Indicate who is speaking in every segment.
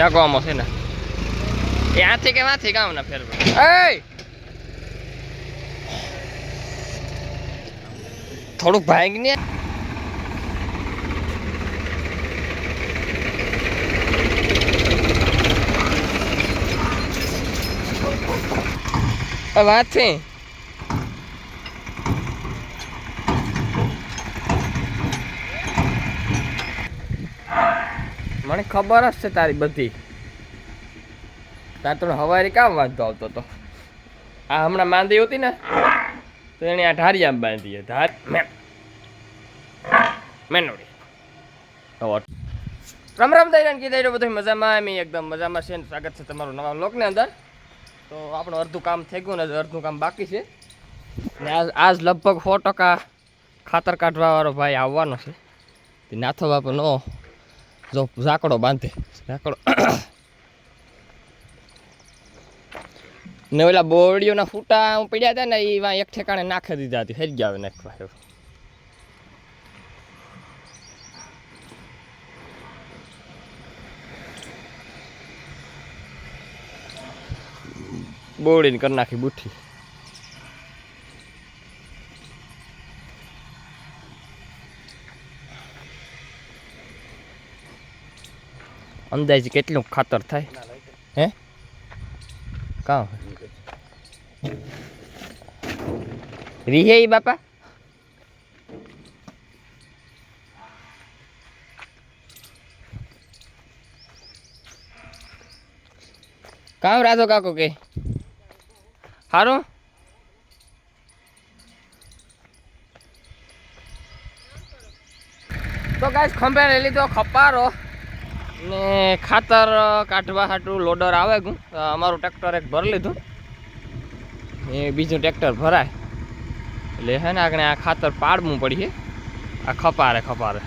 Speaker 1: નાખવામાં છે ને. ત્યાંથી કે વાંથી કામ ના ફેર થોડુંક ભાંગ ને. વાથી મને ખબર જ છે તારી બધી. તાર તો હવારી કામ વાંધો આવતો હતો આ હમણાં માંદી હતી ને, તો એને આ ઢારિયામાં બાંધી ધાર મેનોડી રામ રમ રમ દઈ કીધા રહ્યો બધું મજામાં એમ એકદમ મજામાં છે સ્વાગત છે તમારું નવા લોકની અંદર. તો આપણું અડધું કામ થઈ ગયું ને અડધું કામ બાકી છે. ને આજ આજ લગભગ સો ટકા ખાતર કાઢવા વાળો ભાઈ આવવાનો છે. નાથો બાપુ નો જો, ઝાકડો બાંધે. ઝાકડો. ને ઓલા બોરડીઓના ફૂટા પડ્યા હતા ને એ વાં એક ઠેકાણે નાખી દીધા હતી. ફેરી ગયા નાખવા બોળીને કરી નાખી બુઠ્ઠી અંદાજે કેટલું ખાતર થાય? હે? કાં? રીહે બાપા? કામ રાધો કાકો કે? હારું? તો ગાઈસ ખંભે લીધો ખપારો. ને ખાતર કાઢવા હાટું લોડર આવે ગયું અમારું ટ્રેક્ટર એક ભરી લીધું. એ બીજું ટ્રેક્ટર ભરાય. એટલે હે ને આગળ આ ખાતર પાડવું પડીએ. આ ખપારે ખપારે.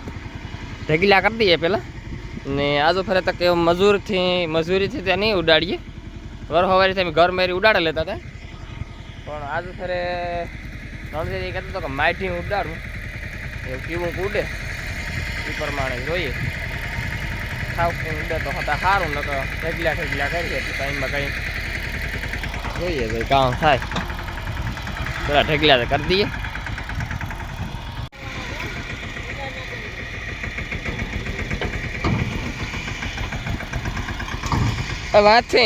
Speaker 1: ઢગીલા કરી દઈએ પહેલાં. ને આજુ ફરે તો કે મજૂરથી, મજૂરીથી ત્યાં નહીં ઉડાડીએ. વર સવારીથી અમે ઘર મેરી ઉડાડી લેતા હતા. પણ આજુ ફરે રણજીત કહેતો હતો કે માઠી ઉડાડું. એવું કેવું ઉડે એ પ્રમાણે જોઈએ. ખાવ ઉડે તો હતા સારું ન તો ઢગલા ઢગલા કરીએ તો ટાઈમમાં કંઈ જોઈએ ભાઈ કામ થાય પેલા ઢગલા તો કરી દઈએ આ વાત છે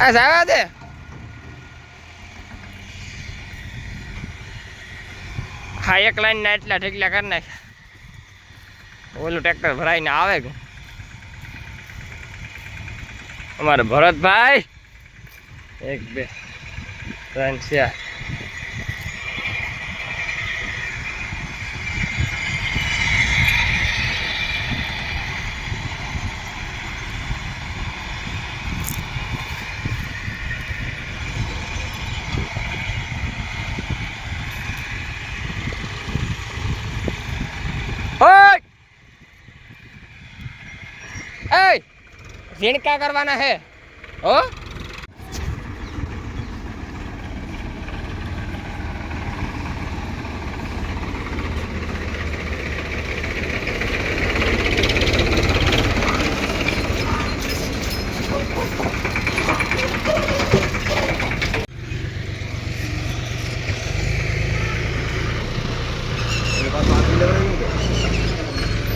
Speaker 1: આ જવા દે હા, એક લાઈન ના એટલા ઢગલા કરી નાખ. ઓલું ટ્રેક્ટર ભરાઈને આવે અમારે ભરતભાઈ, એક, બે, ત્રણ, ચાર. ઝીણકા કરવાના હે. હો?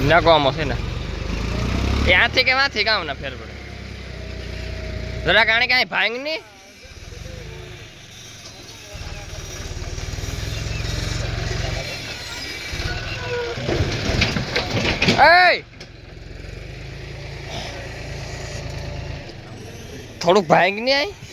Speaker 1: નાખવામાં છે ને. ત્યાંથી કે વાથી કામ ના ફેર પડે જરા કાણે કાંઈ ભાંગ નહીં? થોડુંક ભાંગ નહીં આય?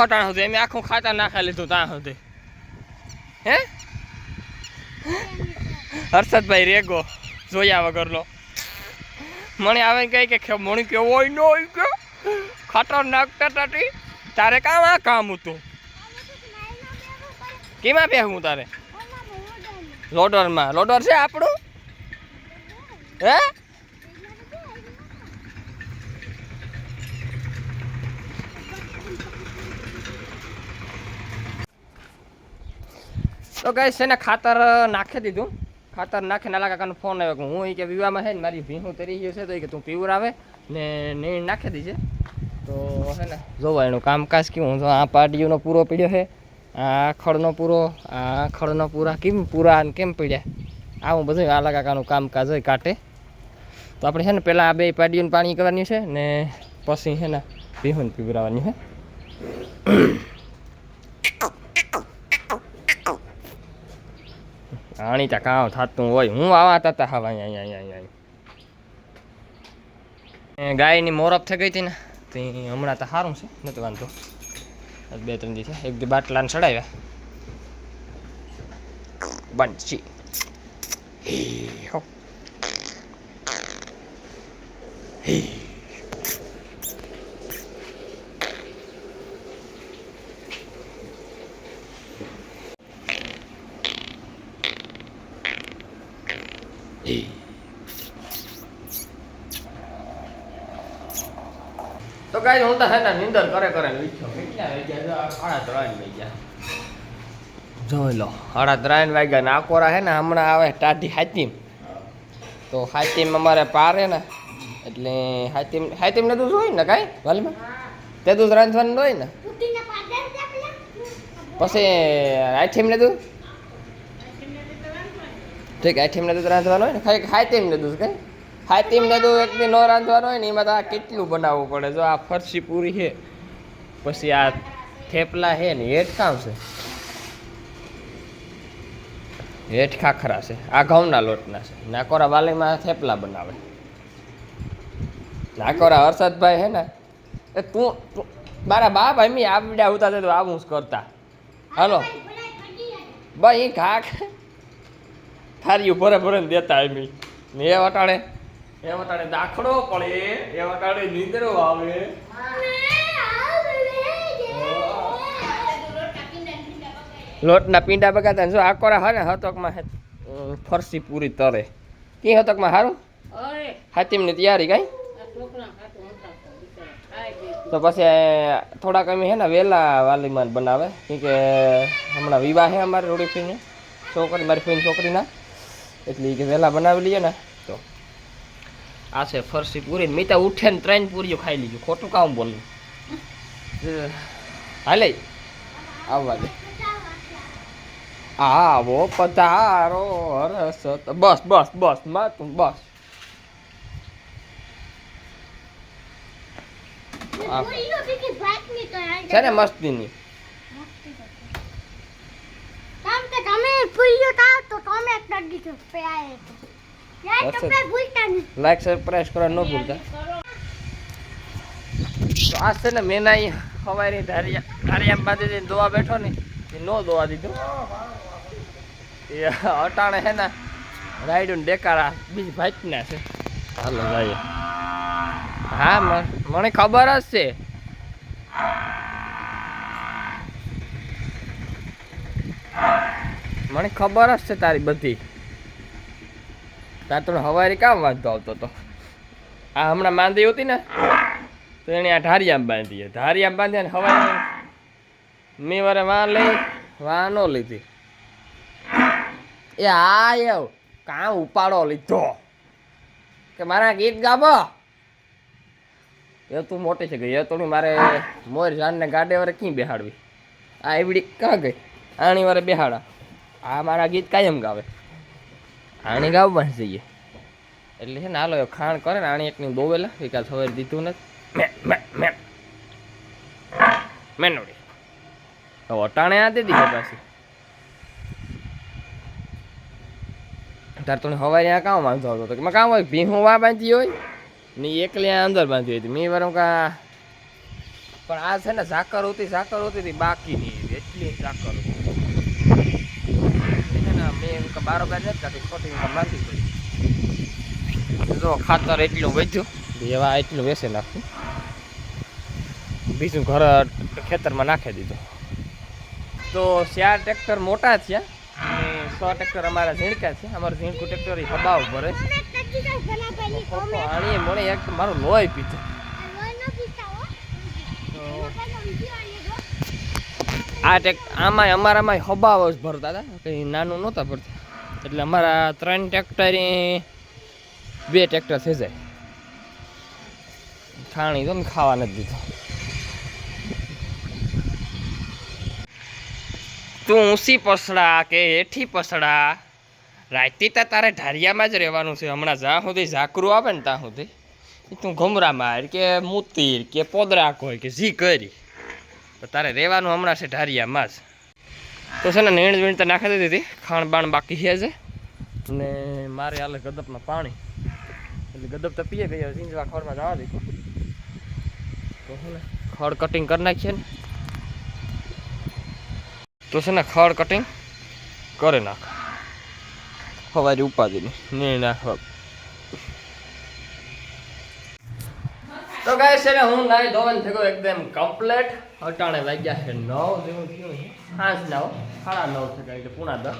Speaker 1: આવતો હટાણ સુધી? એમ આખું ખાતર નાખા લીધું ત્યાં સુધી. હે? હર્ષદભાઈ રેગો જોયા વગરનો. મને આવે કહે કે મણી કેવો હોય નો હોય કે ખાતર નાખતા તાટી તારે કામ આ કામ હતું? કેમાં બેહું તારે? લોડરમાં. લોડર છે આપણું? હે? તો ગઈ છે ને ખાતર નાખી દીધું. ખાતર નાખીને નાલા કાકાનો ફોન આવ્યો કે હું એ કે વિવાહમાં છે ને મારી ભીહું તરી ગયું છે તો કે તું પીવર આવે ને નીણ નાખી દીજે. તો છે ને જોવા એનું કામકાજ કેવું? જો આ પાટીઓનો પૂરો પીડ્યો છે, આ ખડનો પૂરો, આ ખડનો પૂરા કેમ પૂરા કેમ પીડ્યા? આવું બધું આલા કાકાનું કામકાજ હોય કાંટે. તો આપણે છે ને પહેલાં આ બે પાડીઓને પાણી કરવાની છે ને પછી છે ને ભીહુંને પીવરાવવાની છે. આણી ત્યાં કામ થતું હોય. હું આવા તા હવા અહીંયા અહીંયા અહીંયા ગાયની મોરપ થઈ ગઈ હતી ને, તે હમણાં તો સારું છે નથી વાંધો. બે, ત્રણ દી છે એક દી બાટલાને ચડાવ્યા. બંચી હો. તો ગાય હું તો હે ને નિંદર કરે કરે ને કેટલા વાગ્યા? સાડા ત્રણ વાગ્યા. જોઈ લો સાડા ત્રણ વાગ્યા નાકોરા આકોરા હે ને હમણાં આવે ટાઢી હાતીમ તો હાતીમ અમારે પારે ને એટલે હાતીમ હાતીમ ને દૂધ હોય ને કાંઈ વાલીમાં? તે દૂધ રાંધવાનું હોય ને? પછી હાથીમ ને દૂધ? ઠીક આઠીમને દૂધ રાંધવાનું હોય ને, ખાલી હાથીમ ને દૂધ કઈ? હાથીમ ને દૂધ એક દી ન રાંધવાનું હોય ને, એમાં તો આ કેટલું બનાવવું પડે? જો આ ફરસી પૂરી છે, પછી આ થેપલા છે ને હેઠ કામ છે. હેઠ ખાખરા છે. આ ઘઉંના લોટના છે. નાકોરા વાલીમાં થેપલા બનાવે. નાકોરા હર્ષદભાઈ હે ને, એ તું મારા બાપ એમી આવડ્યા ઉતા તો આવું જ કરતા. હાલો. ભાઈ એ થારીયું ભરે ભરે ને દેતા એમ ને એ વટાણે? એ વટાણે દાખલો પડે. એ વટાણે નીંદરો આવે. લોટના પીંડા બગાતા જો આકોરા હે ને હતકમાં હે ફરસી પૂરી તરે કી હતકમાં હારું? હાતીમની તૈયારી કઈ? તો પછી થોડાક અમે હે ને વહેલા વાલીમાં બનાવે. કે હમણાં વિવાહ હે અમારે રોડી ફીને છોકરી મારી ફીની છોકરીના. એટલે કે વહેલા બનાવી લઈએ ને તો. આ છે ફરસી પૂરી મેં તો ઉઠે ને ત્રણ પૂરીઓ ખાઈ લીધું ખોટું કામ બોલું. હાલે. આવવા દે. આવો પધારો હરસ બસ બસ બસમાં તું બસ. આ છે ને મસ્તીની. લાઈક સબસ્ક્રાઇબ કરવા ન ભૂલતા તો આ છે ને મેં ના હવારી ધારિયા ધારિયા બાજુ જઈને દોવા બેઠો ને એ નો દોવા દીધું. એ અટાણે હે ને રાયડું ડેકારા બીજ ભાઈના છે. હાલો જઈએ હા મને ખબર જ છે. મને ખબર જ છે તારી બધી. તાર તો હવારી કામ વાંધો આવતો હતો આ હમણાં માંદી હતી ને, તો એને આ ઢારિયામાં બાંધી. આમ બાંધ્યા ને હવારી મેં વારે વાં લઈ, વાં નો લીધી. એ હા એવ કાં ઉપાડો લીધો. કે મારા ગીત ગાબો. એ તું મોટી છે ગઈ. એ તો મારે મોર જાનને ગાડે વારે ક્યાં બેહાડવી? આ એવડી કાં ગઈ? આણી વારે બેહાડા. આ મારા ગીત કાયમ ગાવે. આણી ગાવવા પણ જઈએ એટલે છે ને હાલો એ ખાણ કરે ને આણી એકની દોવેલા વિકાસ હવે દીધું નથી. મેનોડી. તો અટાણે આ દીધા પાછી. તાર તો હવારે આ કામ વાંધો આવતો હતો કે મેં કામ હોય, ભીહું વા બાંધી હોય ને એકલી અંદર બાંધી હતી. મેં વાર કા પણ આ છે ને સાકર ઝાકર હતી તી બાકી નહીં એટલી ઝાકર હતી. નથી કાઢી ખોટી એમ પડી. જો ખાતર એટલું વધ્યું. એવા એટલું વેસે નાખ્યું બીજું ઘર ખેતરમાં નાખી દીધું. તો ચાર ટ્રેક્ટર મોટા થયા. અને સો ટ્રેક્ટર અમારા ઝીણકા છે. અમારું ઝીણકું ટ્રેક્ટર એ હબાવ ભરે. પાણી મળે એક તો મારું લોહી પીધું આ ટેક આમાં અમારામાં હબાવ જ ભરતા હતા. કંઈ નાનું નહોતા ભરતા. એટલે અમારા ત્રણ ટ્રેક્ટર બે ટ્રેક્ટર થઈ જાય. ખાણી તો ખાવા નથી દીધું. તું ઊંસી પસડા કે હેઠી પસડા? રાતી તા તારે ઢારિયામાં જ રહેવાનું છે. હમણાં જ્યાં સુધી ઝાકરું આવે ને ત્યાં સુધી. તું ગમરા માર કે મૂતીર કે પોદરા હોય કે જી કરી. તારે રહેવાનું હમણાં છે ઢારિયામાં જ. તો છે ને નીણ વીણ તો નાખી દીધી હતી. ખાણ બાણ બાકી છે છે અને મારે હાલે ગદપમાં પાણી. એટલે ગદપ તો પીએ ગયા સિંજવા ખડમાં જવા દીધું તો છે ને ખડ કટિંગ કરી નાખીએ ને. તો છે ને ખડ કટિંગ કરી નાખ. સવારે ઉપાધિની નીણ નાખવા. તો ગાય છે ને હું નાઈ ધોવન થયો એકદમ કમ્પ્લેટ અટાણે વાગ્યા છે નવ જેવું થયું છે પાંચ નવ સાડા નવ થયા એટલે પૂણા દસ.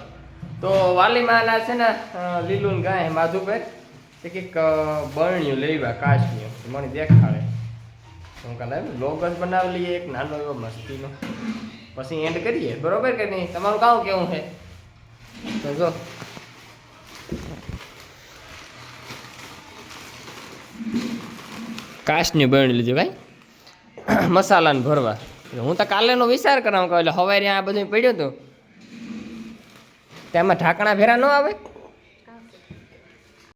Speaker 1: તો વાલીમાં છે ને લીલું ગાય માધુભાઈ. તે કંઈક અ, બરણિયું લેવા કાચની. મને દેખાડે. હું કાલે લોગ જ બનાવી લઈએ એક નાનો એવો મસ્તીનો. પછી એન્ડ કરીએ. બરોબર કે નહીં? તમારું કામ કેવું છે? તો જો. કાચની બરણી લીધી ભાઈ. મસાલાને ભરવા. એટલે હું તો કાલેનો વિચાર કરાવું કે એટલે હવારે આ બધું પડ્યું હતું. તેમાં ઢાંકણા ભેરા ન આવે?